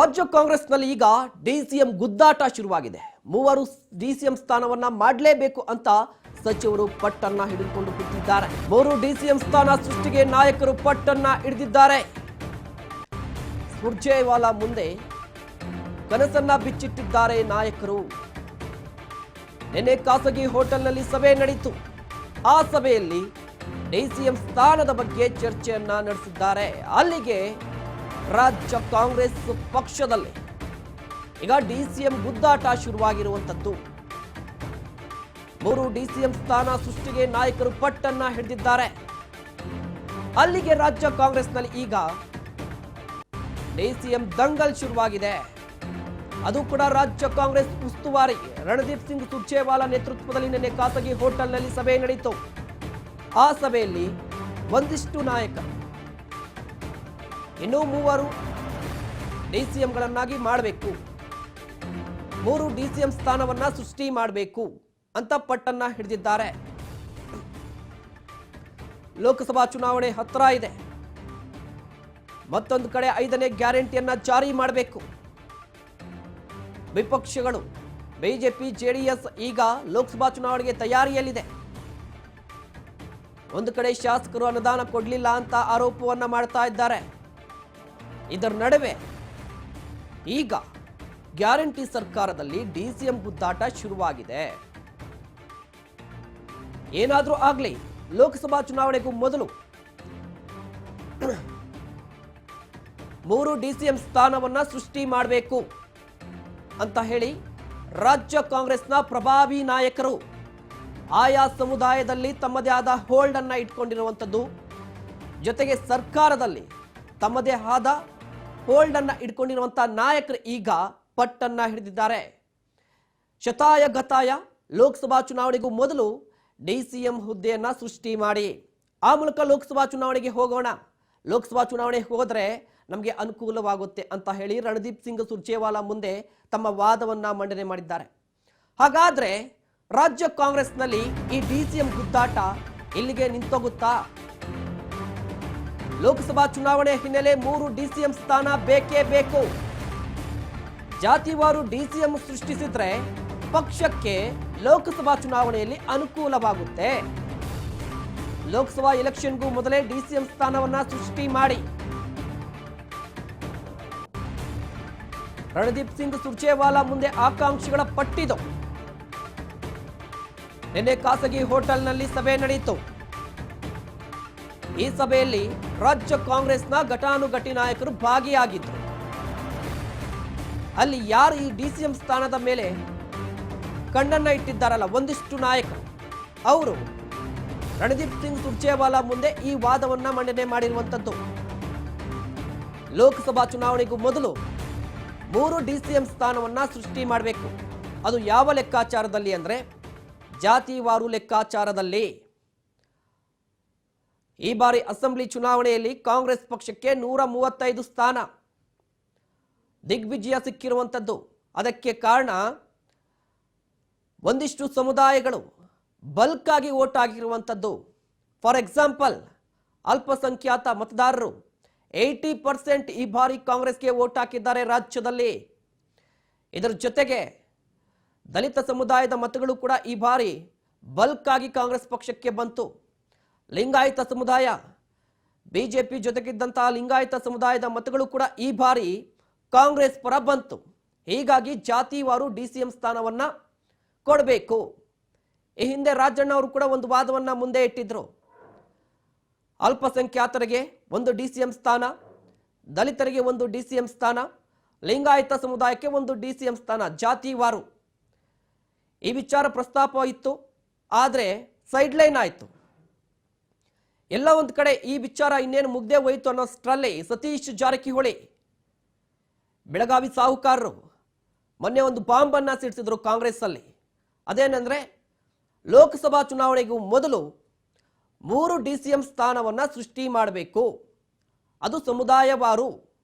ರಾಜ್ಯ ಕಾಂಗ್ರೆಸ್ನಲ್ಲಿ ಈಗ ಡಿಸಿಎಂ ಗುದ್ದಾಟ ಶುರುವಾಗಿದೆ. ಮೂವರು ಡಿಸಿಎಂ ಸ್ಥಾನವನ್ನ ಮಾಡಲೇಬೇಕು ಅಂತ ಸಚಿವರು ಪಟ್ಟನ್ನ ಹಿಡಿದುಕೊಂಡು ಕೂತಿದ್ದಾರೆ. ಮೂರು ಡಿಸಿಎಂ ಸ್ಥಾನ ಸೃಷ್ಟಿಗೆ ನಾಯಕರು ಪಟ್ಟನ್ನ ಹಿಡಿದಿದ್ದಾರೆ. ಸುರ್ಜೇವಾಲಾ ಮುಂದೆ ಕನಸನ್ನ ಬಿಚ್ಚಿಟ್ಟಿದ್ದಾರೆ ನಾಯಕರು. ನಿನ್ನೆ ಖಾಸಗಿ ಹೋಟೆಲ್ನಲ್ಲಿ ಸಭೆ ನಡೆಯಿತು ಆ ಸಭೆಯಲ್ಲಿ ಡಿಸಿಎಂ ಸ್ಥಾನದ ಬಗ್ಗೆ ಚರ್ಚೆಯನ್ನ ನಡೆಸಿದ್ದಾರೆ. ಅಲ್ಲಿಗೆ ರಾಜ್ಯ ಕಾಂಗ್ರೆಸ್ ಪಕ್ಷದಲ್ಲಿ. ಈಗ ಡಿಸಿಎಂ ಗುದ್ದಾಟ ಶುರುವಾಗಿರುವಂತದ್ದು ಮೂರು ಡಿಸಿಎಂ ಸ್ಥಾನ ಸೃಷ್ಟಿಗೆ ನಾಯಕರು ಪಟ್ಟನ್ನ ಹಿಡಿದಿದ್ದಾರೆ. ಅಲ್ಲಿಗೆ ರಾಜ್ಯ ಕಾಂಗ್ರೆಸ್ನಲ್ಲಿ ಈಗ ಡಿಸಿಎಂ ದಂಗಲ್ ಶುರುವಾಗಿದೆ. ಅದು ಕೂಡ ರಾಜ್ಯ ಕಾಂಗ್ರೆಸ್ ಉಸ್ತುವಾರಿ ರಣದೀಪ್ ಸಿಂಗ್ ಸುರ್ಜೇವಾಲಾ ನೇತೃತ್ವದಲ್ಲಿ ನಿನ್ನೆ ಖಾಸಗಿ ಹೋಟೆಲ್ನಲ್ಲಿ ಸಭೆ ನಡೆಯಿತು. ಆ ಸಭೆಯಲ್ಲಿ ಒಂದಿಷ್ಟು ನಾಯಕರು ಇನ್ನೂ ಮೂವರು ಡಿಸಿಎಂಗಳನ್ನಾಗಿ ಮಾಡಬೇಕು. ಮೂರು ಡಿಸಿಎಂ ಸ್ಥಾನವನ್ನ ಸೃಷ್ಟಿ ಮಾಡಬೇಕು ಅಂತ ಪಟ್ಟನ್ನ ಹಿಡಿದಿದ್ದಾರೆ. ಲೋಕಸಭಾ ಚುನಾವಣೆ ಹತ್ತಿರ ಇದೆ. ಮತ್ತೊಂದು ಕಡೆ ಐದನೇ ಗ್ಯಾರಂಟಿಯನ್ನ ಜಾರಿ ಮಾಡಬೇಕು. ವಿಪಕ್ಷಗಳು, ಬಿಜೆಪಿ, ಜೆಡಿಎಸ್ ಈಗ ಲೋಕಸಭಾ ಚುನಾವಣೆಗೆ ತಯಾರಿಯಲ್ಲಿದೆ. ಒಂದು ಕಡೆ ಶಾಸಕರು ಅನುದಾನ ಕೊಡಲಿಲ್ಲ ಅಂತ ಆರೋಪವನ್ನ ಮಾಡ್ತಾ ಇದ್ದಾರೆ. ಇದರ ನಡುವೆ ಈಗ ಗ್ಯಾರಂಟಿ ಸರ್ಕಾರದಲ್ಲಿ ಡಿಸಿಎಂ ಗುದ್ದಾಟ ಶುರುವಾಗಿದೆ. ಏನಾದರೂ ಆಗಲಿ ಲೋಕಸಭಾ ಚುನಾವಣೆಗೂ ಮೊದಲು ಮೂರು ಡಿಸಿಎಂ ಸ್ಥಾನವನ್ನ ಸೃಷ್ಟಿ ಮಾಡಬೇಕು ಅಂತ ಹೇಳಿ ರಾಜ್ಯ ಕಾಂಗ್ರೆಸ್ನ ಪ್ರಭಾವಿ ನಾಯಕರು ಆಯಾ ಸಮುದಾಯದಲ್ಲಿ ತಮ್ಮದೇ ಆದ ಹೋಲ್ಡ್ ಅನ್ನ ಇಟ್ಕೊಂಡಿರುವಂಥದ್ದು ಜೊತೆಗೆ ಸರ್ಕಾರದಲ್ಲಿ ತಮ್ಮದೇ ಆದ ಹೋಲ್ಡ್ ಅನ್ನ ಇಟ್ಕೊಂಡಿರುವಂತಹ ನಾಯಕರು ಈಗ ಪಟ್ಟನ್ನ ಹಿಡಿದಿದ್ದಾರೆ. ಶತಾಯ ಗತಾಯ ಲೋಕಸಭಾ ಚುನಾವಣೆಗೂ ಮೊದಲು ಡಿಸಿಎಂ ಹುದ್ದೆಯನ್ನ ಸೃಷ್ಟಿ ಮಾಡಿ. ಆ ಮೂಲಕ ಲೋಕಸಭಾ ಚುನಾವಣೆಗೆ ಹೋಗೋಣ. ಲೋಕಸಭಾ ಚುನಾವಣೆ ಹೋದರೆ ನಮಗೆ ಅನುಕೂಲವಾಗುತ್ತೆ ಅಂತ ಹೇಳಿ ರಣದೀಪ್ ಸಿಂಗ್ ಸುರ್ಜೇವಾಲಾ ಮುಂದೆ ತಮ್ಮ ವಾದವನ್ನ ಮಂಡನೆ ಮಾಡಿದ್ದಾರೆ. ಹಾಗಾದ್ರೆ ರಾಜ್ಯ ಕಾಂಗ್ರೆಸ್ನಲ್ಲಿ ಈ ಡಿಸಿಎಂ ಗುದ್ದಾಟ ಇಲ್ಲಿಗೆ ನಿಂತೋಗುತ್ತಾ? ಲೋಕಸಭಾ ಚುನಾವಣೆ ಹಿನ್ನೆಲೆ ಮೂರು ಡಿಸಿಎಂ ಸ್ಥಾನ ಬೇಕೇ ಬೇಕು. ಜಾತಿವಾರು ಡಿಸಿಎಂ ಸೃಷ್ಟಿಸಿದ್ರೆ ಪಕ್ಷಕ್ಕೆ ಲೋಕಸಭಾ ಚುನಾವಣೆಯಲ್ಲಿ ಅನುಕೂಲವಾಗುತ್ತೆ. ಲೋಕಸಭಾ ಎಲೆಕ್ಷನ್ಗೂ ಮೊದಲೇ ಡಿಸಿಎಂ ಸ್ಥಾನವನ್ನ ಸೃಷ್ಟಿ ಮಾಡಿ. ರಣದೀಪ್ ಸಿಂಗ್ ಸುರ್ಜೇವಾಲಾ ಮುಂದೆ ಆಕಾಂಕ್ಷಿಗಳ ಪಟ್ಟಿದು. ನಿನ್ನೆ ಖಾಸಗಿ ಹೋಟೆಲ್ನಲ್ಲಿ ಸಭೆ ನಡೆಯಿತು. ಈ ಸಭೆಯಲ್ಲಿ ರಾಜ್ಯ ಕಾಂಗ್ರೆಸ್ನ ಘಟಾನುಘಟಿ ನಾಯಕರು ಭಾಗಿಯಾಗಿದ್ದರು ಅಲ್ಲಿ ಯಾರು ಈ ಡಿಸಿಎಂ ಸ್ಥಾನದ ಮೇಲೆ ಕಣ್ಣನ್ನ ಇಟ್ಟಿದ್ದಾರಲ್ಲ, ಒಂದಿಷ್ಟು ನಾಯಕರು. ಅವರು ರಣದೀಪ್ ಸಿಂಗ್ ಸುರ್ಜೇವಾಲಾ ಮುಂದೆ ಈ ವಾದವನ್ನ ಮಂಡನೆ ಮಾಡಿರುವಂಥದ್ದು ಲೋಕಸಭಾ ಚುನಾವಣೆಗೂ ಮೊದಲು ಮೂರು ಡಿಸಿಎಂ ಸ್ಥಾನವನ್ನ ಸೃಷ್ಟಿ ಮಾಡಬೇಕು. ಅದು ಯಾವ ಲೆಕ್ಕಾಚಾರದಲ್ಲಿ ಅಂದರೆ ಜಾತಿವಾರು ಲೆಕ್ಕಾಚಾರದಲ್ಲಿ. ಈ ಬಾರಿ ಅಸೆಂಬ್ಲಿ ಚುನಾವಣೆಯಲ್ಲಿ ಕಾಂಗ್ರೆಸ್ ಪಕ್ಷಕ್ಕೆ ನೂರ ಮೂವತ್ತೈದು ಸ್ಥಾನ. ದಿಗ್ವಿಜಯ ಸಿಕ್ಕಿರುವಂಥದ್ದು ಅದಕ್ಕೆ ಕಾರಣ ಒಂದಿಷ್ಟು ಸಮುದಾಯಗಳು ಬಲ್ಕ್ ಆಗಿ ಓಟ್ ಆಗಿರುವಂಥದ್ದು ಫಾರ್ ಎಕ್ಸಾಂಪಲ್, ಅಲ್ಪಸಂಖ್ಯಾತ ಮತದಾರರು ಏಯ್ಟಿ ಪರ್ಸೆಂಟ್ ಈ ಬಾರಿ ಕಾಂಗ್ರೆಸ್ಗೆ ವೋಟ್ ಹಾಕಿದ್ದಾರೆ ರಾಜ್ಯದಲ್ಲಿ. ಇದರ ಜೊತೆಗೆ ದಲಿತ ಸಮುದಾಯದ ಮತಗಳು ಕೂಡ ಈ ಬಾರಿ ಬಲ್ಕ್ ಆಗಿ ಕಾಂಗ್ರೆಸ್ ಪಕ್ಷಕ್ಕೆ ಬಂತು. ಲಿಂಗಾಯತ ಸಮುದಾಯ. ಬಿಜೆಪಿ ಜೊತೆಗಿದ್ದಂತಹ ಲಿಂಗಾಯತ ಸಮುದಾಯದ ಮತಗಳು ಕೂಡ ಈ ಬಾರಿ ಕಾಂಗ್ರೆಸ್ ಪರ ಬಂತು. ಹೀಗಾಗಿ ಜಾತಿವಾರು ಡಿ ಸಿ ಎಂ ಸ್ಥಾನವನ್ನ ಕೊಡಬೇಕು. ಈ ಹಿಂದೆ ರಾಜಣ್ಣ ಅವರು ಕೂಡ ಒಂದು ವಾದವನ್ನ ಮುಂದೆ ಇಟ್ಟಿದ್ರು. ಅಲ್ಪಸಂಖ್ಯಾತರಿಗೆ ಒಂದು ಡಿ ಸಿ ಎಂ ಸ್ಥಾನ, ದಲಿತರಿಗೆ ಒಂದು ಡಿ ಸಿ ಎಂ ಸ್ಥಾನ, ಲಿಂಗಾಯತ ಸಮುದಾಯಕ್ಕೆ ಒಂದು ಡಿ ಸಿ ಎಂ ಸ್ಥಾನ ಜಾತಿವಾರು ಈ ವಿಚಾರ ಪ್ರಸ್ತಾಪ ಇತ್ತು ಆದರೆ ಸೈಡ್ಲೈನ್ ಆಯಿತು. ಎಲ್ಲ ಒಂದು ಕಡೆ ಈ ವಿಚಾರ ಇನ್ನೇನು ಮುಗ್ದೇ ಹೋಯಿತು ಅನ್ನೋಷ್ಟರಲ್ಲಿ ಸತೀಶ್ ಜಾರಕಿಹೊಳಿ, ಬೆಳಗಾವಿ ಸಾಹುಕಾರರು ಮೊನ್ನೆ ಒಂದು ಬಾಂಬನ್ನು ಸಿಡಿಸಿದ್ರು ಕಾಂಗ್ರೆಸ್ಸಲ್ಲಿ. ಅದೇನೆಂದ್ರೆ, ಲೋಕಸಭಾ ಚುನಾವಣೆಗೂ ಮೊದಲು ಮೂರು ಡಿ ಸಿ ಎಂ ಸ್ಥಾನವನ್ನು ಸೃಷ್ಟಿ ಮಾಡಬೇಕು. ಅದು ಸಮುದಾಯವಾರು.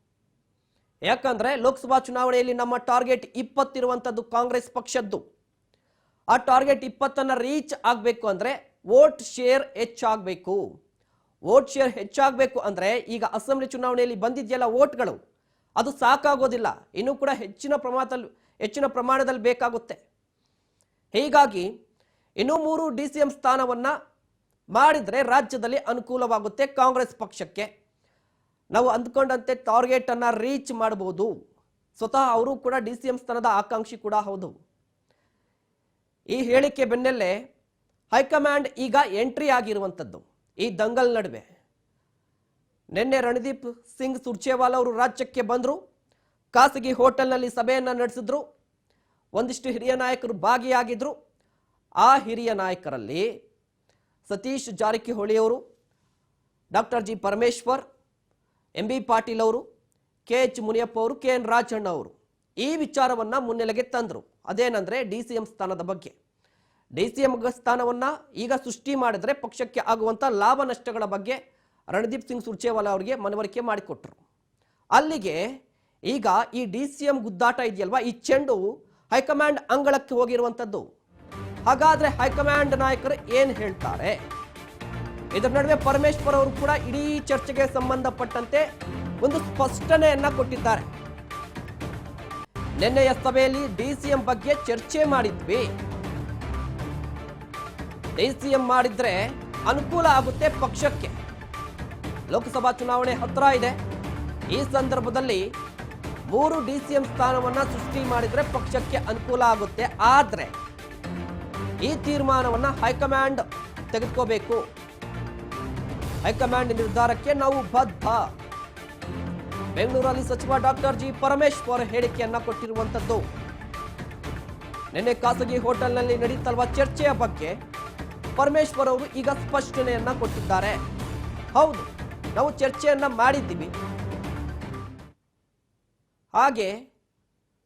ಯಾಕಂದ್ರೆ, ಲೋಕಸಭಾ ಚುನಾವಣೆಯಲ್ಲಿ ನಮ್ಮ ಟಾರ್ಗೆಟ್ ಇಪ್ಪತ್ತಿರುವಂಥದ್ದು ಕಾಂಗ್ರೆಸ್ ಪಕ್ಷದ್ದು. ಆ ಟಾರ್ಗೆಟ್ ಇಪ್ಪತ್ತನ್ನು ರೀಚ್ ಆಗಬೇಕು ಅಂದ್ರೆ ವೋಟ್ ಶೇರ್ ಹೆಚ್ಚಾಗಬೇಕು. ವೋಟ್ ಶೇರ್ ಹೆಚ್ಚಾಗಬೇಕು ಅಂದರೆ ಈಗ ಅಸೆಂಬ್ಲಿ ಚುನಾವಣೆಯಲ್ಲಿ ಬಂದಿದೆಯಲ್ಲ ವೋಟ್ಗಳು, ಅದು ಸಾಕಾಗೋದಿಲ್ಲ. ಇನ್ನೂ ಕೂಡ ಹೆಚ್ಚಿನ ಪ್ರಮಾಣದಲ್ಲಿ ಹೆಚ್ಚಿನ ಪ್ರಮಾಣದಲ್ಲಿ ಬೇಕಾಗುತ್ತೆ. ಹೀಗಾಗಿ ಇನ್ನೂ ಮೂರು ಡಿ ಸಿ ಎಂ ಸ್ಥಾನವನ್ನು ಮಾಡಿದರೆ ರಾಜ್ಯದಲ್ಲಿ ಅನುಕೂಲವಾಗುತ್ತೆ ಕಾಂಗ್ರೆಸ್ ಪಕ್ಷಕ್ಕೆ. ನಾವು ಅಂದ್ಕೊಂಡಂತೆ ಟಾರ್ಗೆಟನ್ನು ರೀಚ್ ಮಾಡಬಹುದು ಸ್ವತಃ ಅವರು ಕೂಡ ಡಿ ಸಿ ಎಂ ಸ್ಥಾನದ ಆಕಾಂಕ್ಷಿ ಕೂಡ ಹೌದು. ಈ ಹೇಳಿಕೆ ಬೆನ್ನಲ್ಲೇ ಹೈಕಮಾಂಡ್ ಈಗ ಎಂಟ್ರಿ ಆಗಿರುವಂಥದ್ದು ಈ ದಂಗಲ್ ನಡುವೆ. ನಿನ್ನೆ ರಣದೀಪ್ ಸಿಂಗ್ ಸುರ್ಜೇವಾಲಾ ಅವರು ರಾಜ್ಯಕ್ಕೆ ಬಂದರು, ಖಾಸಗಿ ಹೋಟೆಲ್ನಲ್ಲಿ ಸಭೆಯನ್ನು ನಡೆಸಿದ್ರು, ಒಂದಿಷ್ಟು ಹಿರಿಯ ನಾಯಕರು ಭಾಗಿಯಾಗಿದ್ರು. ಆ ಹಿರಿಯ ನಾಯಕರಲ್ಲಿ ಸತೀಶ್ ಜಾರಕಿಹೊಳಿ ಅವರು, doctor G Parameshwar, M B Patil ಅವರು, ಕೆ ಎಚ್ ಮುನಿಯಪ್ಪ ಅವರು, ಕೆ ಎನ್ ರಾಜಣ್ಣ ಅವರು ಈ ವಿಚಾರವನ್ನು ಮುನ್ನೆಲೆಗೆ ತಂದರು. ಅದೇನೆಂದರೆ ಡಿ ಸಿ ಎಂ ಸ್ಥಾನದ ಬಗ್ಗೆ. ಡಿ ಸಿ ಎಂ ಸ್ಥಾನವನ್ನು ಈಗ ಸೃಷ್ಟಿ ಮಾಡಿದರೆ ಪಕ್ಷಕ್ಕೆ ಆಗುವಂಥ ಲಾಭ ನಷ್ಟಗಳ ಬಗ್ಗೆ ರಣದೀಪ್ ಸಿಂಗ್ ಸುರ್ಜೇವಾಲಾ ಅವರಿಗೆ ಮನವರಿಕೆ ಮಾಡಿಕೊಟ್ರು. ಅಲ್ಲಿಗೆ ಈಗ ಈ ಡಿ ಸಿ ಎಂ ಗುದ್ದಾಟ ಇದೆಯಲ್ವಾ? ಈ ಚೆಂಡು ಹೈಕಮಾಂಡ್ ಅಂಗಳಕ್ಕೆ ಹೋಗಿರುವಂಥದ್ದು ಹಾಗಾದರೆ ಹೈಕಮಾಂಡ್ ನಾಯಕರು ಏನು ಹೇಳ್ತಾರೆ? ಇದರ ನಡುವೆ ಪರಮೇಶ್ವರ್ ಅವರು ಕೂಡ ಇಡೀ ಚರ್ಚೆಗೆ ಸಂಬಂಧಪಟ್ಟಂತೆ ಒಂದು ಸ್ಪಷ್ಟನೆಯನ್ನ ಕೊಟ್ಟಿದ್ದಾರೆ. ನಿನ್ನೆಯ ಸಭೆಯಲ್ಲಿ ಡಿಸಿಎಂ ಬಗ್ಗೆ ಚರ್ಚೆ ಮಾಡಿದ್ವಿ. ಡಿಸಿಎಂ ಮಾಡಿದ್ರೆ ಅನುಕೂಲ ಆಗುತ್ತೆ ಪಕ್ಷಕ್ಕೆ. ಲೋಕಸಭಾ ಚುನಾವಣೆ ಹತ್ತಿರ ಇದೆ. ಈ ಸಂದರ್ಭದಲ್ಲಿ ಮೂರು ಡಿಸಿಎಂ ಸ್ಥಾನವನ್ನ ಸೃಷ್ಟಿ ಮಾಡಿದ್ರೆ ಪಕ್ಷಕ್ಕೆ ಅನುಕೂಲ ಆಗುತ್ತೆ. ಆದ್ರೆ ಈ ತೀರ್ಮಾನವನ್ನ ಹೈಕಮಾಂಡ್ ತೆಗೆದುಕೋಬೇಕು. ಹೈಕಮಾಂಡ್ ನಿರ್ಧಾರಕ್ಕೆ ನಾವು ಬದ್ಧ. ಬೆಂಗಳೂರಲ್ಲಿ ಸಚಿವ ಡಾಕ್ಟರ್ ಜಿ ಪರಮೇಶ್ವರ್ ಹೇಳಿಕೆಯನ್ನ ಕೊಟ್ಟಿರುವಂತದ್ದು. ನಿನ್ನೆ ಖಾಸಗಿ ಹೋಟೆಲ್ನಲ್ಲಿ ನಡೀತಲ್ವ ಚರ್ಚೆಯ ಬಗ್ಗೆ? ಪರಮೇಶ್ವರ್ ಅವರು ಈಗ ಸ್ಪಷ್ಟನೆಯನ್ನ ಕೊಟ್ಟಿದ್ದಾರೆ. ಹೌದು, ನಾವು ಚರ್ಚೆಯನ್ನ ಮಾಡಿದ್ದೀವಿ. ಹಾಗೆ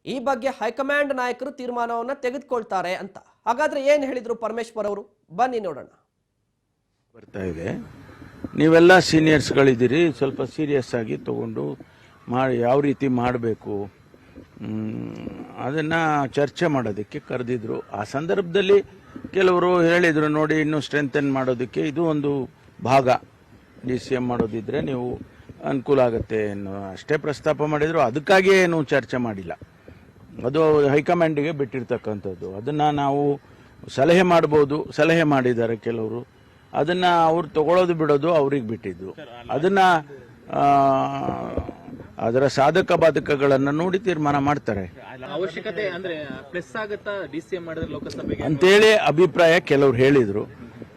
ಈ ಬಗ್ಗೆ ಹೈಕಮಾಂಡ್ ನಾಯಕರು ತೀರ್ಮಾನವನ್ನು ತೆಗೆದುಕೊಳ್ತಾರೆ ಅಂತ. ಹಾಗಾದ್ರೆ ಏನು ಹೇಳಿದ್ರು ಪರಮೇಶ್ವರ್ ಅವರು? ಬನ್ನಿ ನೋಡೋಣ. ಬರ್ತಾ ಇದೆ. ನೀವೆಲ್ಲ ಸೀನಿಯರ್ಸ್ಗಳಿದ್ದೀರಿ ಸ್ವಲ್ಪ ಸೀರಿಯಸ್ ಆಗಿ ತಗೊಂಡು ಮಾಡಿ ಯಾವ ರೀತಿ ಮಾಡಬೇಕು? ಅದನ್ನು ಚರ್ಚೆ ಮಾಡೋದಕ್ಕೆ ಕರೆದಿದ್ರು. ಆ ಸಂದರ್ಭದಲ್ಲಿ ಕೆಲವರು ಹೇಳಿದರು ನೋಡಿ ಇನ್ನೂ ಸ್ಟ್ರೆಂಥನ್ ಮಾಡೋದಕ್ಕೆ ಇದು ಒಂದು ಭಾಗ. ಡಿ ಸಿ ಎಂ ಮಾಡೋದಿದ್ರೆ ನೀವು ಅನುಕೂಲ ಆಗುತ್ತೆ ಏನು ಅಷ್ಟೇ ಪ್ರಸ್ತಾಪ ಮಾಡಿದರು. ಅದಕ್ಕಾಗಿಯೇ ಏನು ಚರ್ಚೆ ಮಾಡಿಲ್ಲ. ಅದು ಹೈಕಮಾಂಡಿಗೆ ಬಿಟ್ಟಿರ್ತಕ್ಕಂಥದ್ದು. ಅದನ್ನು ನಾವು ಸಲಹೆ ಮಾಡ್ಬೋದು. ಸಲಹೆ ಮಾಡಿದ್ದಾರೆ ಕೆಲವರು. ಅದನ್ನು ಅವ್ರು ತಗೊಳ್ಳೋದು ಬಿಡೋದು ಅವ್ರಿಗೆ ಬಿಟ್ಟಿದ್ದು. ಅದನ್ನು ಅದರ ಸಾಧಕ ಬಾಧಕಗಳನ್ನು ನೋಡಿ ತೀರ್ಮಾನ ಮಾಡ್ತಾರೆ. ಅವಶ್ಯಕತೆ ಅಂದ್ರೆ ಪ್ಲಸ್ ಆಗತ್ತಾ ಡಿ ಸಿ ಮಾಡಿದ್ರೆ ಲೋಕಸಭೆಗೆ? ಅಂತೇಳಿ ಅಭಿಪ್ರಾಯ ಕೆಲವರು ಹೇಳಿದ್ರು.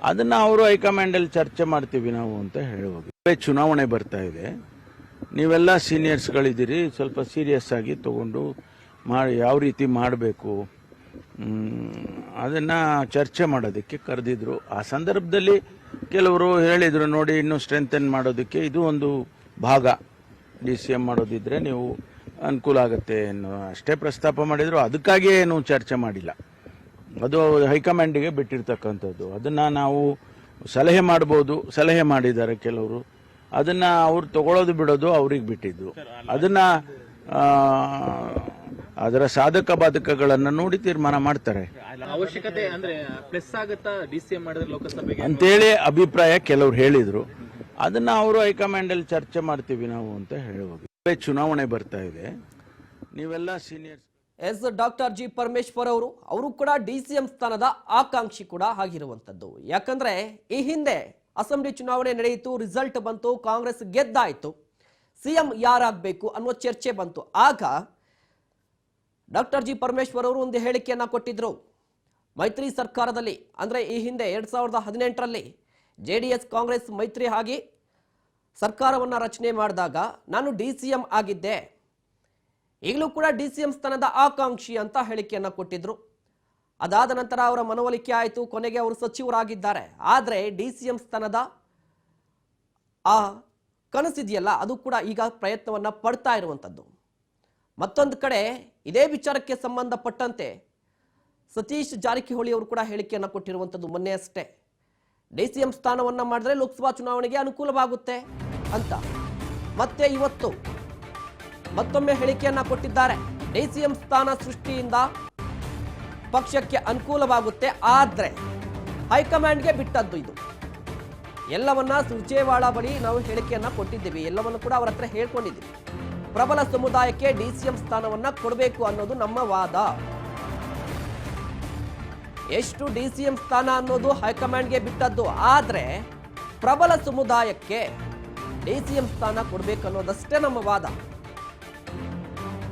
ಅದನ್ನ ಅವರು ಹೈಕಮಾಂಡ್ ಅಲ್ಲಿ ಚರ್ಚೆ ಮಾಡ್ತೀವಿ ನಾವು ಅಂತ ಹೇಳುವಾಗ ಚುನಾವಣೆ ಬರ್ತಾ ಇದೆ. ನೀವೆಲ್ಲ ಸೀನಿಯರ್ಸ್ಗಳಿದ್ದೀರಿ ಸ್ವಲ್ಪ ಸೀರಿಯಸ್ ಆಗಿ ತಗೊಂಡು ಮಾಡಿ ಯಾವ ರೀತಿ ಮಾಡಬೇಕು? ಅದನ್ನ ಚರ್ಚೆ ಮಾಡೋದಕ್ಕೆ ಕರೆದಿದ್ರು. ಆ ಸಂದರ್ಭದಲ್ಲಿ ಕೆಲವರು ಹೇಳಿದ್ರು ನೋಡಿ ಇನ್ನೂ ಸ್ಟ್ರೆಂಥನ್ ಮಾಡೋದಕ್ಕೆ ಇದು ಒಂದು ಭಾಗ. ಡಿ ಸಿ ಎಂ ಮಾಡೋದಿದ್ರೆ ನೀವು ಅನುಕೂಲ ಆಗುತ್ತೆ ಏನು ಅಷ್ಟೇ ಪ್ರಸ್ತಾಪ ಮಾಡಿದ್ರು. ಅದಕ್ಕಾಗಿಯೇ ಏನು ಚರ್ಚೆ ಮಾಡಿಲ್ಲ. ಅದು ಹೈಕಮಾಂಡಿಗೆ ಬಿಟ್ಟಿರ್ತಕ್ಕಂಥದ್ದು. ಅದನ್ನು ನಾವು ಸಲಹೆ ಮಾಡ್ಬೋದು. ಸಲಹೆ ಮಾಡಿದ್ದಾರೆ ಕೆಲವರು. ಅದನ್ನು ಅವ್ರು ತಗೊಳ್ಳೋದು ಬಿಡೋದು ಅವ್ರಿಗೆ ಬಿಟ್ಟಿದ್ದು. ಅದನ್ನು ಅದರ ಸಾಧಕ ಬಾಧಕಗಳನ್ನು ನೋಡಿ ತೀರ್ಮಾನ ಮಾಡ್ತಾರೆ. ಅವಶ್ಯಕತೆ ಅಂತೇಳಿ ಅಭಿಪ್ರಾಯ ಕೆಲವ್ರು ಹೇಳಿದ್ರು. ಅದನ್ನ ಅವರು ಹೈಕಮಾಂಡ್ ಅಲ್ಲಿ ಚರ್ಚೆ ಮಾಡ್ತೀವಿ ನಾವು ಅಂತ ಹೇಳುವಾಗ ಚುನಾವಣೆ ಬರ್ತಾ ಇದೆ. ನೀವೆಲ್ಲ seniors S doctor G Parameshwar ಅವರು ಅವರು ಕೂಡ ಡಿ ಸಿ ಎಂ ಸ್ಥಾನದ ಆಕಾಂಕ್ಷಿ ಕೂಡ ಆಗಿರುವಂಥದ್ದು. ಯಾಕಂದ್ರೆ ಈ ಹಿಂದೆ ಅಸೆಂಬ್ಲಿ ಚುನಾವಣೆ ನಡೆಯಿತು, ರಿಸಲ್ಟ್ ಬಂತು, ಕಾಂಗ್ರೆಸ್ ಗೆದ್ದಾಯಿತು, ಸಿಎಂ ಯಾರಾಗಬೇಕು ಅನ್ನೋ ಚರ್ಚೆ ಬಂತು. ಆಗ ಡಾಕ್ಟರ್ ಜಿ ಪರಮೇಶ್ವರ್ ಅವರು ಒಂದು ಹೇಳಿಕೆಯನ್ನ ಕೊಟ್ಟಿದ್ರು. ಮೈತ್ರಿ ಸರ್ಕಾರದಲ್ಲಿ, ಅಂದ್ರೆ ಈ ಹಿಂದೆ ಎರಡ್ ಸಾವಿರದ ಹದಿನೆಂಟರಲ್ಲಿ ಜೆ ಡಿ ಎಸ್ ಕಾಂಗ್ರೆಸ್ ಮೈತ್ರಿ ಆಗಿ ಸರ್ಕಾರವನ್ನು ರಚನೆ ಮಾಡಿದಾಗ ನಾನು ಡಿ ಸಿ ಎಂ ಆಗಿದ್ದೆ. ಈಗಲೂ ಕೂಡ ಡಿ ಸಿ ಎಂ ಸ್ಥಾನದ ಆಕಾಂಕ್ಷಿ ಅಂತ ಹೇಳಿಕೆಯನ್ನು ಕೊಟ್ಟಿದ್ರು. ಅದಾದ ನಂತರ ಅವರ ಮನವೊಲಿಕೆ ಆಯಿತು, ಕೊನೆಗೆ ಅವರು ಸಚಿವರಾಗಿದ್ದಾರೆ. ಆದರೆ ಡಿ ಸಿ ಎಂ ಸ್ಥಾನದ ಆ ಕನಸಿದೆಯಲ್ಲ, ಅದು ಕೂಡ ಈಗ ಪ್ರಯತ್ನವನ್ನು ಪಡ್ತಾ ಇರುವಂಥದ್ದು ಮತ್ತೊಂದು ಕಡೆ ಇದೇ ವಿಚಾರಕ್ಕೆ ಸಂಬಂಧಪಟ್ಟಂತೆ ಸತೀಶ್ ಜಾರಕಿಹೊಳಿ ಅವರು ಕೂಡ ಹೇಳಿಕೆಯನ್ನು ಕೊಟ್ಟಿರುವಂಥದ್ದು ಮೊನ್ನೆ ಅಷ್ಟೇ. ಡಿ ಸಿ ಸ್ಥಾನವನ್ನು ಮಾಡಿದ್ರೆ ಲೋಕಸಭಾ ಚುನಾವಣೆಗೆ ಅನುಕೂಲವಾಗುತ್ತೆ ಅಂತ. ಮತ್ತೆ ಇವತ್ತು ಮತ್ತೊಮ್ಮೆ ಹೇಳಿಕೆಯನ್ನ ಕೊಟ್ಟಿದ್ದಾರೆ. ಡಿಸಿಎಂ ಸ್ಥಾನ ಸೃಷ್ಟಿಯಿಂದ ಪಕ್ಷಕ್ಕೆ ಅನುಕೂಲವಾಗುತ್ತೆ ಆದ್ರೆ ಹೈಕಮಾಂಡ್ಗೆ ಬಿಟ್ಟದ್ದು ಇದು. ಎಲ್ಲವನ್ನ ಸುರ್ಜೇವಾಳ ಬಳಿ ನಾವು ಹೇಳಿಕೆಯನ್ನ ಕೊಟ್ಟಿದ್ದೀವಿ. ಎಲ್ಲವನ್ನು ಕೂಡ ಅವರ ಹತ್ರ ಹೇಳ್ಕೊಂಡಿದ್ದೀವಿ. ಪ್ರಬಲ ಸಮುದಾಯಕ್ಕೆ ಡಿಸಿಎಂ ಸ್ಥಾನವನ್ನ ಕೊಡಬೇಕು ಅನ್ನೋದು ನಮ್ಮ ವಾದ. ಎಷ್ಟು ಡಿ ಸಿ ಎಂ ಸ್ಥಾನ ಅನ್ನೋದು ಹೈಕಮಾಂಡ್ಗೆ ಬಿಟ್ಟದ್ದು. ಆದರೆ ಪ್ರಬಲ ಸಮುದಾಯಕ್ಕೆ ಡಿ ಸಿ ಎಂ ಸ್ಥಾನ ಕೊಡಬೇಕು ಅನ್ನೋದಷ್ಟೇ ನಮ್ಮ ವಾದ.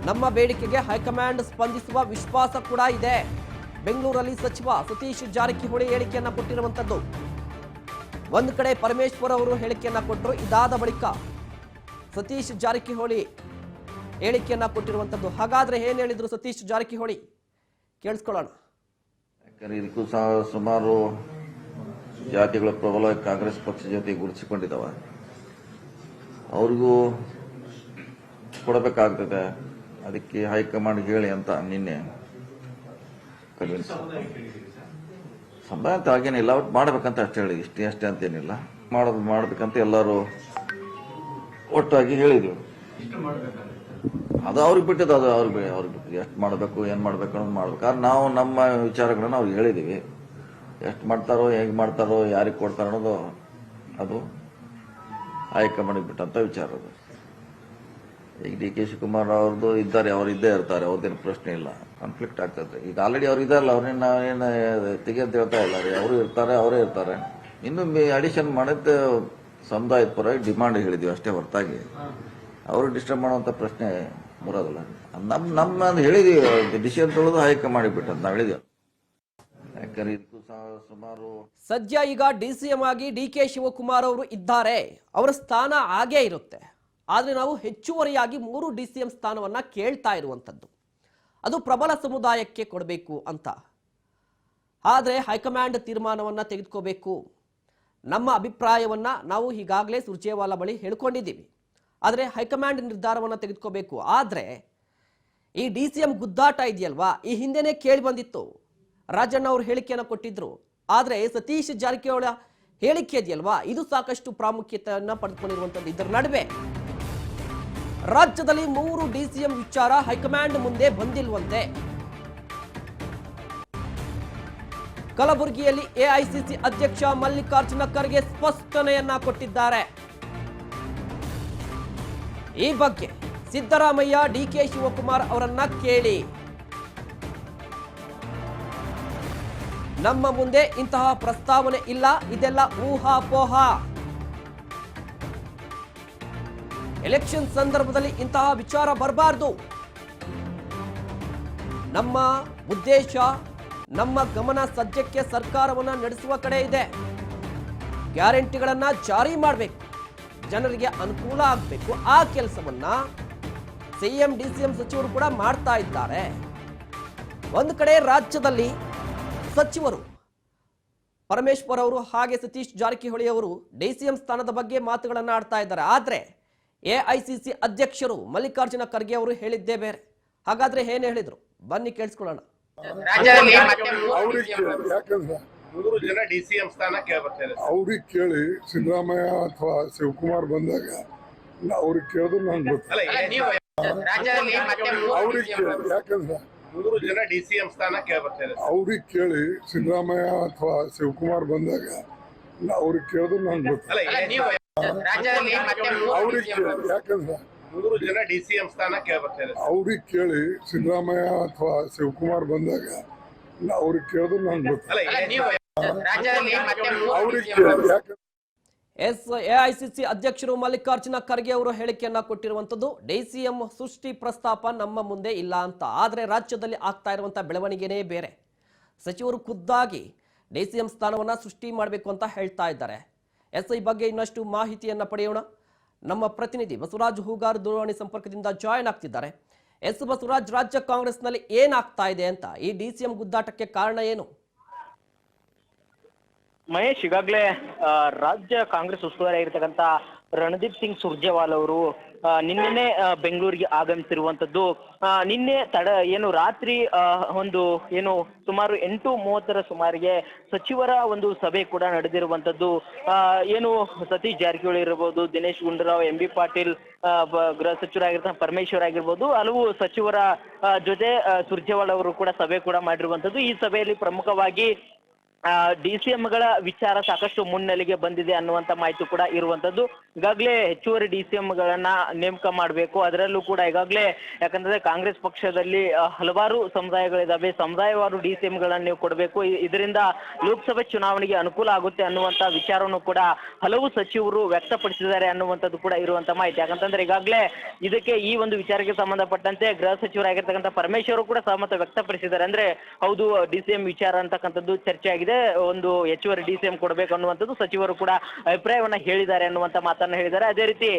ನಮ್ಮ ಬೇಡಿಕೆಗೆ ಹೈಕಮಾಂಡ್ ಸ್ಪಂದಿಸುವ ವಿಶ್ವಾಸ ಕೂಡ ಇದೆ. ಬೆಂಗಳೂರಲ್ಲಿ ಸಚಿವ ಸತೀಶ್ ಜಾರಕಿಹೊಳಿ ಹೇಳಿಕೆಯನ್ನ ಕೊಟ್ಟಿರುವಂಥದ್ದು ಒಂದು ಕಡೆ ಪರಮೇಶ್ವರ್ ಅವರು ಹೇಳಿಕೆಯನ್ನ ಕೊಟ್ಟರು ಇದಾದ ಬಳಿಕ ಸತೀಶ್ ಜಾರಕಿಹೊಳಿ ಹೇಳಿಕೆಯನ್ನ ಕೊಟ್ಟಿರುವಂಥದ್ದು ಹಾಗಾದ್ರೆ ಏನು ಹೇಳಿದರು ಸತೀಶ್ ಜಾರಕಿಹೊಳಿ? ಕೇಳಿಸ್ಕೊಳ್ಳೋಣ. ಇದಕ್ಕೂ ಸಹ ಸುಮಾರು ಜಾತಿಗಳ ಪ್ರಬಲ ಕಾಂಗ್ರೆಸ್ ಪಕ್ಷ ಜೊತೆ ಗುರುತಿಸಿಕೊಂಡಿದ್ದಾವೆ. ಅವ್ರಿಗೂ ಕೊಡಬೇಕಾಗ್ತದೆ. ಅದಕ್ಕೆ ಹೈಕಮಾಂಡ್ ಹೇಳಿ ಅಂತ ನಿನ್ನೆ ಕನ್ವಿನ್ಸ್ ಅಂತ ಹಾಗೇನಿಲ್ಲ ಅವ್ರು ಮಾಡ್ಬೇಕಂತ ಅಷ್ಟೇ ಹೇಳಿ. ಇಷ್ಟೇ ಅಷ್ಟೇ ಅಂತೇನಿಲ್ಲ ಮಾಡೋದು ಮಾಡ್ಬೇಕಂತ ಎಲ್ಲರೂ ಒಟ್ಟಾಗಿ ಹೇಳಿದ್ವಿ ಅದು ಅವ್ರಿಗೆ ಬಿಟ್ಟಿದ್ದು ಅದು ಅವ್ರಿಗೆ ಅವ್ರಿಗೆ ಬಿಟ್ಟಿದ್ದು. ಎಷ್ಟು ಮಾಡಬೇಕು ಏನು ಮಾಡಬೇಕು ಅನ್ನೋದು ಮಾಡ್ಬೇಕು. ಆದ್ರೆ ನಾವು ನಮ್ಮ ವಿಚಾರಗಳನ್ನ ಅವ್ರಿಗೆ ಹೇಳಿದ್ದೀವಿ ಎಷ್ಟು ಮಾಡ್ತಾರೋ ಹೇಗೆ ಮಾಡ್ತಾರೋ ಯಾರಿಗೆ ಕೊಡ್ತಾರೋ ಅನ್ನೋದು ಅದು ಹೈಕಮಾಂಡಿಗೆ ಬಿಟ್ಟಂತ ವಿಚಾರ ಅದು. ಈಗ ಡಿ ಕೆ ಶಿವಕುಮಾರ್ ಅವ್ರದ್ದು ಇದ್ದಾರೆ ಅವ್ರು ಇದ್ದೇ ಇರ್ತಾರೆ ಅವ್ರದ್ದೇನು ಪ್ರಶ್ನೆ ಇಲ್ಲ. ಕಾನ್ಫ್ಲಿಕ್ಟ್ ಆಗ್ತದೆ. ಈಗ ಆಲ್ರೆಡಿ ಅವ್ರು ಇದಾರಲ್ಲ ಅವ್ರನ್ನ ನಾವೇನು ತೆಗೆಯಂತ ಅಂತ ಹೇಳ್ತಾ ಇಲ್ಲ. ರೀ ಅವರು ಇರ್ತಾರೆ ಅವರೇ ಇರ್ತಾರೆ. ಇನ್ನು ಅಡಿಷನ್ ಮಾಡಿದ್ದು ಸಮುದಾಯದ ಪರವಾಗಿ ಡಿಮಾಂಡ್ ಹೇಳಿದ್ವಿ ಅಷ್ಟೇ ಹೊರತಾಗಿ. ಅವರು ಡಿಸ್ಟರ್ಬ್ ಮಾಡುವಂಥ ಪ್ರಶ್ನೆ ಬರೋದಿಲ್ಲ ನಮ್ಮ ನಮ್ಮ ಹೇಳಿದೀವಿ ಡಿಸಿಷನ್ ತೊಳೆದು ಆಯ್ಕೆ ಬಿಟ್ಟಂತ ನಾವು ಹೇಳಿದೀವಿ. ಸದ್ಯ ಈಗ ಡಿ ಸಿ ಎಂ ಆಗಿ ಡಿ ಕೆ ಶಿವಕುಮಾರ್ ಅವರು ಇದ್ದಾರೆ. ಅವರ ಸ್ಥಾನ ಹಾಗೇ ಇರುತ್ತೆ. ಆದರೆ ನಾವು ಹೆಚ್ಚುವರಿಯಾಗಿ ಮೂರು ಡಿ ಸಿ ಎಂ ಸ್ಥಾನವನ್ನು ಕೇಳ್ತಾ ಇರುವಂಥದ್ದು. ಅದು ಪ್ರಬಲ ಸಮುದಾಯಕ್ಕೆ ಕೊಡಬೇಕು ಅಂತ. ಆದರೆ ಹೈಕಮಾಂಡ್ ತೀರ್ಮಾನವನ್ನು ತೆಗೆದುಕೋಬೇಕು. ನಮ್ಮ ಅಭಿಪ್ರಾಯವನ್ನು ನಾವು ಈಗಾಗಲೇ ಸುರ್ಜೇವಾಲಾ ಬಳಿ ಹೇಳ್ಕೊಂಡಿದ್ದೀವಿ. ಆದರೆ ಹೈಕಮಾಂಡ್ ನಿರ್ಧಾರವನ್ನು ತೆಗೆದುಕೋಬೇಕು. ಆದರೆ ಈ ಡಿ ಸಿ ಎಂ ಗುದ್ದಾಟ ಇದೆಯಲ್ವಾ? ಈ ಹಿಂದೆನೇ ಕೇಳಿ ಬಂದಿತ್ತು. ರಾಜಣ್ಣ ಅವರು ಹೇಳಿಕೆಯನ್ನು ಕೊಟ್ಟಿದ್ರು. ಆದರೆ ಸತೀಶ್ ಜಾರಕಿಹೊಳ ಹೇಳಿಕೆ ಇದೆಯಲ್ವಾ? ಇದು ಸಾಕಷ್ಟು ಪ್ರಾಮುಖ್ಯತೆಯನ್ನು ಪಡೆದುಕೊಂಡಿರುವಂಥದ್ದು ಇದರ ನಡುವೆ. ರಾಜ್ಯದಲ್ಲಿ ಮೂರು ಡಿ ಸಿ ಎಂ ವಿಚಾರ ಹೈಕಮಾಂಡ್ ಮುಂದೆ ಬಂದಿಲ್ವಂತೆ. ಕಲಬುರಗಿಯಲ್ಲಿ ಎಐಸಿಸಿ ಅಧ್ಯಕ್ಷ ಮಲ್ಲಿಕಾರ್ಜುನ ಖರ್ಗೆ ಸ್ಪಷ್ಟನೆಯನ್ನ ಕೊಟ್ಟಿದ್ದಾರೆ. ಈ ಬಗ್ಗೆ ಸಿದ್ದರಾಮಯ್ಯ, ಡಿ ಕೆ ಶಿವಕುಮಾರ್ ಅವರನ್ನ ಕೇಳಿ. ನಮ್ಮ ಮುಂದೆ ಇಂತಹ ಪ್ರಸ್ತಾವನೆ ಇಲ್ಲ, ಇದೆಲ್ಲ ಊಹಾಪೋಹ. ಎಲೆಕ್ಷನ್ ಸಂದರ್ಭದಲ್ಲಿ ಇಂತಹ ವಿಚಾರ ಬರಬಾರ್ದು. ನಮ್ಮ ಉದ್ದೇಶ, ನಮ್ಮ ಗಮನ ಸದ್ಯಕ್ಕೆ ಸರ್ಕಾರವನ್ನು ನಡೆಸುವ ಕಡೆ ಇದೆ. ಗ್ಯಾರಂಟಿಗಳನ್ನು ಜಾರಿ ಮಾಡಬೇಕು. ಜನರಿಗೆ ಅನುಕೂಲ ಆಗಬೇಕು. ಆ ಕೆಲಸವನ್ನ ಸಿಎಂ ಡಿ ಸಿ ಎಂ ಸಚಿವರು ಕೂಡ ಮಾಡ್ತಾ ಇದ್ದಾರೆ. ಒಂದು ಕಡೆ ರಾಜ್ಯದಲ್ಲಿ ಸಚಿವರು ಪರಮೇಶ್ವರ್ ಅವರು ಹಾಗೆ ಸತೀಶ್ ಜಾರಕಿಹೊಳಿ ಅವರು ಡಿ ಸಿ ಎಂ ಸ್ಥಾನದ ಬಗ್ಗೆ ಮಾತುಗಳನ್ನು ಆಡ್ತಾ ಇದ್ದಾರೆ. ಆದರೆ ಎ ಐ ಸಿ ಸಿ ಅಧ್ಯಕ್ಷರು ಮಲ್ಲಿಕಾರ್ಜುನ ಖರ್ಗೆ ಅವರು ಹೇಳಿದ್ದೇ ಬೇರೆ. ಹಾಗಾದ್ರೆ ಏನು ಹೇಳಿದ್ರು? ಬನ್ನಿ ಕೇಳಿಸ್ಕೊಳ್ಳೋಣ. ರಾಜ್ಯದಲ್ಲಿ ಮತ್ತೆ ಮೂರು ಅವ್ರಿಗೆ ಕೇಳಿ ಯಾಕಂದ್ರೆ ಮೂರು ಜನ ಡಿಸಿಎಂ ಸ್ಥಾನ ಕೇಳ್ಬರ್ತಾರೆ ಅವ್ರಿಗೆ ಕೇಳಿ ಸಿದ್ದರಾಮಯ್ಯ ಅಥವಾ ಶಿವಕುಮಾರ್ ಬಂದಾಗ ಅವ್ರಿಗೆ ಕೇಳಿದ್ರು ನಂಗೆ ಗೊತ್ತು. ಅಲ್ಲ ಏ- ಮತ್ತೆ ಮೂರು ಅವ್ರಿಗೆ ಕೇಳಿ ಯಾಕಂದ್ರೆ ಮೂರು ಜನ ಡಿಸಿಎಂ ಸ್ಥಾನ ಕೇಳ್ಬರ್ತಾರೆ ಅವ್ರಿಗೆ ಕೇಳಿ ಸಿದ್ದರಾಮಯ್ಯ ಅಥವಾ ಶಿವಕುಮಾರ್ ಬಂದಾಗ ಅವ್ರಿಗೆ ಕೇಳಿದ್ರು ನಂಗೆ ಗೊತ್ತು. ಅಲ್ಲ ಏ- ಮತ್ತೆ ಮೂರು ಅವ್ರಿಗೆ ಕೇಳಿ ಯಾಕಂದ್ರೆ ಮೂರು ಜನ ಡಿಸಿಎಂ ಸ್ಥಾನ ಕೇಳ್ಬರ್ತಾರೆ ಅವ್ರಿಗೆ ಕೇಳಿ ಸಿದ್ದರಾಮಯ್ಯ ಅಥವಾ ಶಿವಕುಮಾರ್ ಬಂದಾಗ ಅವ್ರಿಗೆ ಕೇಳಿದ್ರು ನಂಗೆ ಗೊತ್ತು. ಎಸ್ ಎಐಸಿಸಿ ಅಧ್ಯಕ್ಷರು ಮಲ್ಲಿಕಾರ್ಜುನ ಖರ್ಗೆ ಅವರು ಹೇಳಿಕೆಯನ್ನ ಕೊಟ್ಟಿರುವಂತದ್ದು ಡಿಸಿಎಂ ಸೃಷ್ಟಿ ಪ್ರಸ್ತಾಪ ನಮ್ಮ ಮುಂದೆ ಇಲ್ಲ ಅಂತ. ಆದ್ರೆ ರಾಜ್ಯದಲ್ಲಿ ಆಗ್ತಾ ಇರುವಂತಹ ಬೆಳವಣಿಗೆನೇ ಬೇರೆ. ಸಚಿವರು ಖುದ್ದಾಗಿ ಡಿಸಿಎಂ ಸ್ಥಾನವನ್ನ ಸೃಷ್ಟಿ ಮಾಡಬೇಕು ಅಂತ ಹೇಳ್ತಾ ಇದ್ದಾರೆ. ಎಸ್ ಐ ಬಗ್ಗೆ ಇನ್ನಷ್ಟು ಮಾಹಿತಿಯನ್ನ ಪಡೆಯೋಣ. ನಮ್ಮ ಪ್ರತಿನಿಧಿ ಬಸವರಾಜ್ ಹೂಗಾರ್ ದೂರವಾಣಿ ಸಂಪರ್ಕದಿಂದ ಜಾಯಿನ್ ಆಗ್ತಿದ್ದಾರೆ. ಎಸ್ ಬಸವರಾಜ್ ರಾಜ್ಯ ಕಾಂಗ್ರೆಸ್ನಲ್ಲಿ ಏನಾಗ್ತಾ ಇದೆ ಅಂತ? ಈ ಡಿಸಿಎಂ ಗುದ್ದಾಟಕ್ಕೆ ಕಾರಣ ಏನು? ಮಹೇಶ್, ಈಗಾಗಲೇ ರಾಜ್ಯ ಕಾಂಗ್ರೆಸ್ ಉಸ್ತುವಾರಿ ಆಗಿರ್ತಕ್ಕಂಥ ರಣದೀಪ್ ಸಿಂಗ್ ಸುರ್ಜೇವಾಲ್ ಅವರು ನಿನ್ನೆ ಬೆಂಗಳೂರಿಗೆ ಆಗಮಿಸಿರುವಂತದ್ದು ನಿನ್ನೆ ತಡ, ಏನು ರಾತ್ರಿ ಒಂದು, ಏನು ಸುಮಾರು ಎಂಟು ಮೂವತ್ತರ ಸುಮಾರಿಗೆ ಸಚಿವರ ಒಂದು ಸಭೆ ಕೂಡ ನಡೆದಿರುವಂತದ್ದು ಏನು ಸತೀಶ್ ಜಾರಕಿಹೊಳಿ ಇರಬಹುದು ದಿನೇಶ್ ಗುಂಡೂರಾವ್, ಎಂ ಬಿ ಪಾಟೀಲ್ ಗೃಹ ಸಚಿವರಾಗಿರ್ತ, ಪರಮೇಶ್ವರ್ ಆಗಿರ್ಬೋದು, ಹಲವು ಸಚಿವರ ಜೊತೆ ಸುರ್ಜೇವಾಲ್ ಅವರು ಕೂಡ ಸಭೆ ಕೂಡ ಮಾಡಿರುವಂತದ್ದು ಈ ಸಭೆಯಲ್ಲಿ ಪ್ರಮುಖವಾಗಿ ಡಿ ಸಿ ಎಂಗಳ ವಿಚಾರ ಸಾಕಷ್ಟು ಮುನ್ನೆಲೆಗೆ ಬಂದಿದೆ ಅನ್ನುವಂತ ಮಾಹಿತಿ ಕೂಡ ಇರುವಂತದ್ದು. ಈಗಾಗಲೇ ಹೆಚ್ಚುವರಿ ಡಿ ಸಿ ಎಂಗಳನ್ನ ನೇಮಕ ಮಾಡಬೇಕು. ಅದರಲ್ಲೂ ಕೂಡ ಈಗಾಗಲೇ ಯಾಕಂದ್ರೆ ಕಾಂಗ್ರೆಸ್ ಪಕ್ಷದಲ್ಲಿ ಹಲವಾರು ಸಮುದಾಯಗಳಿದಾವೆ. ಸಮುದಾಯವಾರು ಡಿ ಸಿ ಎಂಗಳನ್ನ ನೀವು ಕೊಡಬೇಕು. ಇದರಿಂದ ಲೋಕಸಭೆ ಚುನಾವಣೆಗೆ ಅನುಕೂಲ ಆಗುತ್ತೆ ಅನ್ನುವಂತ ವಿಚಾರವನ್ನು ಕೂಡ ಹಲವು ಸಚಿವರು ವ್ಯಕ್ತಪಡಿಸಿದ್ದಾರೆ ಅನ್ನುವಂಥದ್ದು ಕೂಡ ಇರುವಂತ ಮಾಹಿತಿ. ಯಾಕಂತಂದ್ರೆ ಈಗಾಗಲೇ ಇದಕ್ಕೆ ಈ ಒಂದು ವಿಚಾರಕ್ಕೆ ಸಂಬಂಧಪಟ್ಟಂತೆ ಗೃಹ ಸಚಿವರಾಗಿರ್ತಕ್ಕಂಥ ಪರಮೇಶ್ವರ್ ಕೂಡ ಸಹಮತ ವ್ಯಕ್ತಪಡಿಸಿದ್ದಾರೆ. ಅಂದ್ರೆ ಹೌದು, ಡಿ ಸಿ ಎಂ ವಿಚಾರ ಅಂತಕ್ಕಂಥದ್ದು ಚರ್ಚೆ ಆಗಿದೆ ಒಂದು ಹೆಚ್ಚುವರಿ ಡಿ ಸಿ ಎಂ ಕೊಡಬೇಕು ಅನ್ನುವಂಥದ್ದು ಸಚಿವರು ಕೂಡ ಅಭಿಪ್ರಾಯವನ್ನ ಹೇಳಿದ್ದಾರೆ ಅನ್ನುವಂತ ಮಾತನ್ನ ಹೇಳಿದ್ದಾರೆ. ಅದೇ ರೀತಿ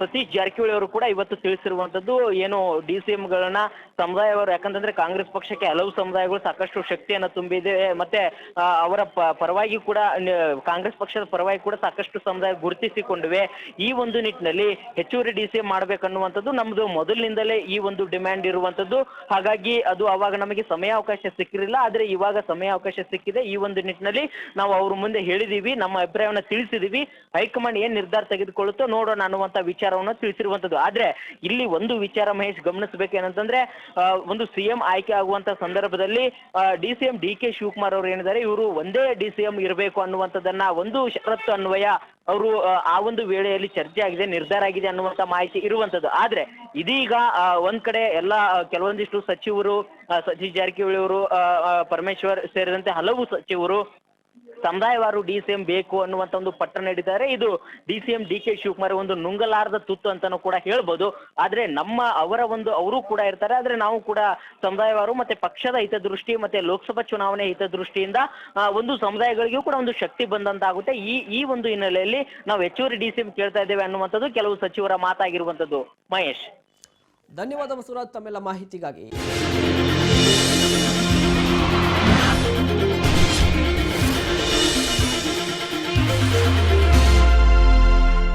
ಸತೀಶ್ ಜಾರಕಿಹೊಳಿ ಅವರು ಕೂಡ ಇವತ್ತು ತಿಳಿಸಿರುವಂತದ್ದು ಏನು ಡಿ ಸಿ ಎಂಗಳನ್ನ ಸಮುದಾಯವರು, ಯಾಕಂತಂದ್ರೆ ಕಾಂಗ್ರೆಸ್ ಪಕ್ಷಕ್ಕೆ ಹಲವು ಸಮುದಾಯಗಳು ಸಾಕಷ್ಟು ಶಕ್ತಿಯನ್ನ ತುಂಬಿದೆ. ಮತ್ತೆ ಅವರ ಪರವಾಗಿ ಕೂಡ ಕಾಂಗ್ರೆಸ್ ಪಕ್ಷದ ಪರವಾಗಿ ಕೂಡ ಸಾಕಷ್ಟು ಸಮುದಾಯ ಗುರುತಿಸಿಕೊಂಡಿವೆ. ಈ ಒಂದು ನಿಟ್ಟಿನಲ್ಲಿ ಹೆಚ್ಚುವರಿ ಡಿ ಸಿ ಎಂ ಮಾಡ್ಬೇಕನ್ನುವಂಥದ್ದು ನಮ್ದು ಮೊದಲಿನಿಂದಲೇ ಈ ಒಂದು ಡಿಮ್ಯಾಂಡ್ ಇರುವಂತದ್ದು ಹಾಗಾಗಿ ಅದು ಅವಾಗ ನಮಗೆ ಸಮಯಾವಕಾಶ ಸಿಕ್ಕಿರಲಿಲ್ಲ. ಆದ್ರೆ ಇವಾಗ ಸಮಯಾವಕಾಶ ಸಿಕ್ಕಿದೆ. ಈ ಒಂದು ನಿಟ್ಟಿನಲ್ಲಿ ನಾವು ಅವ್ರ ಮುಂದೆ ಹೇಳಿದೀವಿ, ನಮ್ಮ ಅಭಿಪ್ರಾಯವನ್ನ ತಿಳಿಸಿದೀವಿ. ಹೈಕಮಾಂಡ್ ಏನ್ ನಿರ್ಧಾರ ತೆಗೆದುಕೊಳ್ಳುತ್ತೋ ನೋಡೋಣ ಅನ್ನುವಂತ ವಿಚಾರವನ್ನು ತಿಳಿಸಿರುವಂತದ್ದು ಆದ್ರೆ ಇಲ್ಲಿ ಒಂದು ವಿಚಾರ ಮಹೇಶ್ ಗಮನಿಸಬೇಕೇನಂತಂದ್ರೆ ಒಂದು ಸಿಎಂ ಆಯ್ಕೆ ಆಗುವಂತ ಸಂದರ್ಭದಲ್ಲಿ D C M D K Shivakumar ಅವರು ಏನಿದ್ದಾರೆ, ಇವರು ಒಂದೇ ಡಿ ಸಿ ಇರಬೇಕು ಅನ್ನುವಂಥದ್ದನ್ನ, ಒಂದು ಷರತ್ತು ಅನ್ವಯ ಅವರು, ಆ ಒಂದು ವೇಳೆಯಲ್ಲಿ ಚರ್ಚೆ ಆಗಿದೆ, ನಿರ್ಧಾರ ಆಗಿದೆ ಅನ್ನುವಂತ ಮಾಹಿತಿ ಇರುವಂತದ್ದು. ಆದ್ರೆ, ಇದೀಗ ಒಂದ್ ಕಡೆ ಎಲ್ಲ ಕೆಲವೊಂದಿಷ್ಟು ಸಚಿವರು ಸತೀಶ್ ಜಾರಕಿಹೊಳಿ ಅವರು ಪರಮೇಶ್ವರ್ ಸೇರಿದಂತೆ ಹಲವು ಸಚಿವರು ಸಮುದಾಯವಾರು ಡಿ ಸಿ ಎಂ ಬೇಕು ಅನ್ನುವಂತ ಒಂದು ಪಟ್ಟ ನೀಡಿದ್ದಾರೆ. ಇದು D C M D K Shivakumar ಒಂದು ನುಂಗಲಾರದ ತುತ್ತು ಅಂತಾನೂ ಕೂಡ ಹೇಳ್ಬೋದು. ಆದ್ರೆ ನಮ್ಮ ಅವರ ಒಂದು ಅವರು ಕೂಡ ಇರ್ತಾರೆ. ಆದ್ರೆ ನಾವು ಕೂಡ ಸಮುದಾಯವಾರು ಮತ್ತೆ ಪಕ್ಷದ ಹಿತದೃಷ್ಟಿ ಮತ್ತೆ ಲೋಕಸಭಾ ಚುನಾವಣೆ ಹಿತದೃಷ್ಟಿಯಿಂದ ಒಂದು ಸಮುದಾಯಗಳಿಗೂ ಕೂಡ ಒಂದು ಶಕ್ತಿ ಬಂದಂತಾಗುತ್ತೆ. ಈ ಈ ಒಂದು ಹಿನ್ನೆಲೆಯಲ್ಲಿ ನಾವು ಹೆಚ್ಚುವರಿ ಡಿ ಸಿ ಎಂ ಕೇಳ್ತಾ ಇದ್ದೇವೆ ಅನ್ನುವಂಥದ್ದು ಕೆಲವು ಸಚಿವರ ಮಾತಾಗಿರುವಂತದ್ದು ಮಹೇಶ್. ಧನ್ಯವಾದ ಬಸವರಾಜ್ ತಮ್ಮೆಲ್ಲ ಮಾಹಿತಿಗಾಗಿ.